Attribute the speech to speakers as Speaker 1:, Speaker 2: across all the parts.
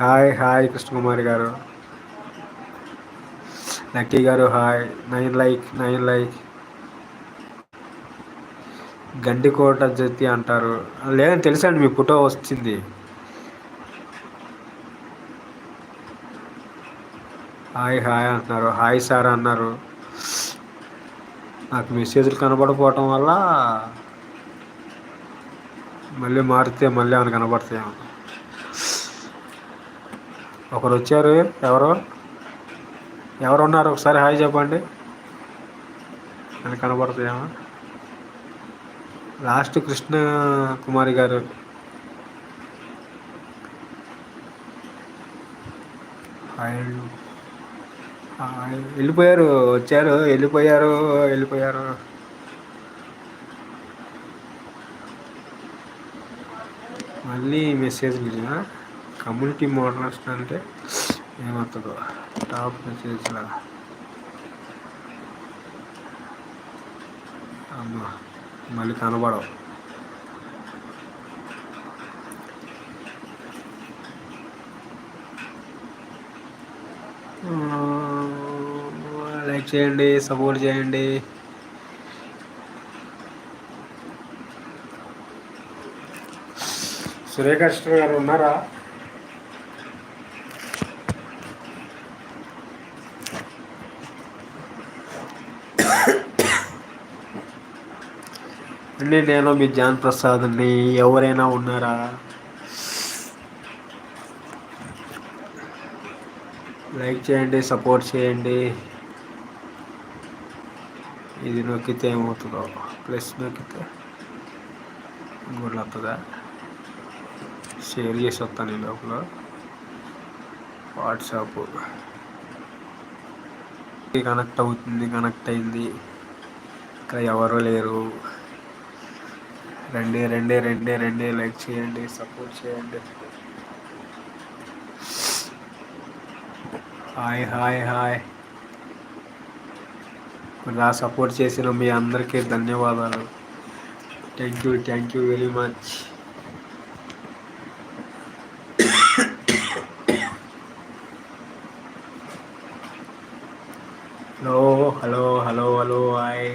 Speaker 1: Hi hi Krishnakumari garu. Lucky garu hi. Nine like nine like. Gandikota జతి అంటారు. లేదని తెలుసండి మీ ఫోటో వచ్చింది. హాయ్ హాయ్ అంటున్నారు. హాయ్ సార్ అన్నారు. నాకు మెసేజ్లు కనబడపోవటం వల్ల మళ్ళీ మారితే మళ్ళీ ఏమైనా కనబడతాయి ఒకరు వచ్చారు ఎవరు? ఎవరు ఉన్నారు ఒకసారి హాయ్ చెప్పండి. అని కనబడుతుందేమో లాస్ట్ కృష్ణ కుమారి గారు వెళ్ళిపోయారు. వచ్చారు. వెళ్ళిపోయారు. వెళ్ళిపోయారు. మళ్ళీ మెసేజ్ కమ్యూనిటీ మోడల్స్ అంటే ఏమవుతుందో? టాప్ మెసేజ్లా. అమ్మా మళ్ళీ కనబడవు. లైక్ చేయండి సపోర్ట్ చేయండి. సురేఖ గారు ఉన్నారా? అండి నేను మీ జాన్ ప్రసాద్ని ఎవరైనా ఉన్నారా? లైక్ చేయండి సపోర్ట్ చేయండి. ఇది నొక్కితే ఏమవుతుందో ప్లస్ నొక్కితే గుడ్లు వస్తుందా? షేర్ చేసి వస్తాను ఈ లోపల. వాట్సాప్. కనెక్ట్ అవుతుంది కనెక్ట్ అయింది. ఇక్కడ ఎవరు లేరు. రండి రండి రండి రండి లైక్ చేయండి సపోర్ట్ చేయండి. Hi hi hi. నా సపోర్ట్ చేసిన మీ అందరికీ ధన్యవాదాలు. Thank you thank you very much hello hello hello hello hi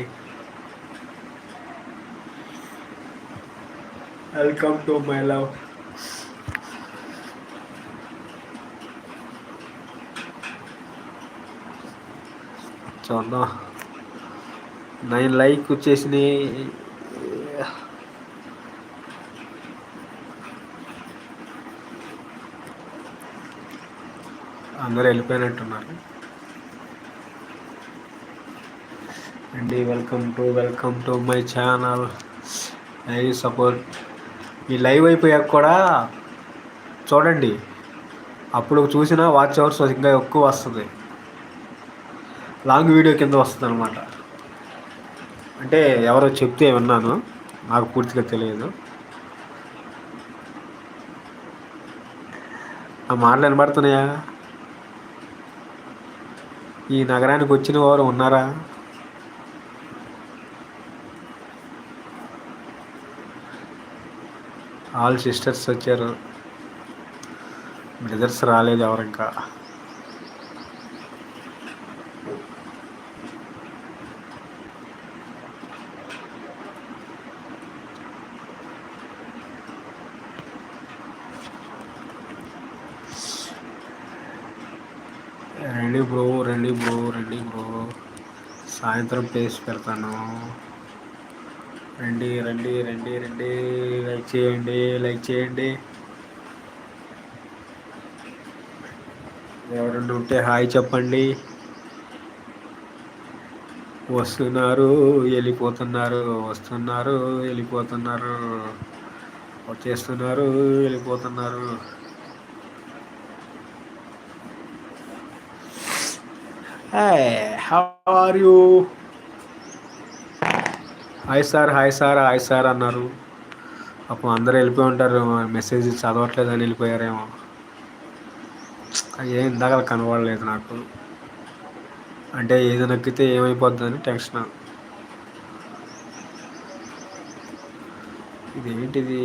Speaker 1: welcome to my love చూద్దాం నైన్ లైక్ వచ్చేసినాయి అందరూ వెళ్ళిపోయినట్టున్నారు. అండి welcome to welcome to my channel I support ఈ లైవ్ అయిపోయాక కూడా చూడండి. అప్పుడు చూసిన వాచ్ అవర్స్ ఇంకా ఎక్కువ వస్తుంది. లాంగ్ వీడియో కింద వస్తుంది అనమాట అంటే ఎవరో చెప్తే విన్నాను. నాకు పూర్తిగా తెలియదు. ఆ మాటలు వినబడుతున్నాయా? ఈ నగరానికి వచ్చిన వారు ఉన్నారా? ఆల్ సిస్టర్స్ వచ్చారు. బ్రదర్స్ రాలేదు ఎవరు ఇంకా బ్రో రెండు బ్రో రండి బ్రో. సాయంత్రం పేసి పెడతాను. రండి రండి రండి రండి. లైక్ చేయండి లైక్ చేయండి. ఎవరన్నా ఉంటే హాయ్ చెప్పండి. వస్తున్నారు వెళ్ళిపోతున్నారు వస్తున్నారు వెళ్ళిపోతున్నారు. వచ్చేస్తున్నారు వెళ్ళిపోతున్నారు. How are you hi sir hi sir hi sir అన్నారు. అప్పుడు అందరూ వెళ్ళిపోయి ఉంటారు మెసేజ్ చదవట్లేదని వెళ్ళిపోయారేమో. ఏం ఇందాక కనబడలేదు నాకు. అంటే ఏది నక్కితే ఏమైపోద్దని టెన్షన్. ఇదేంటిది?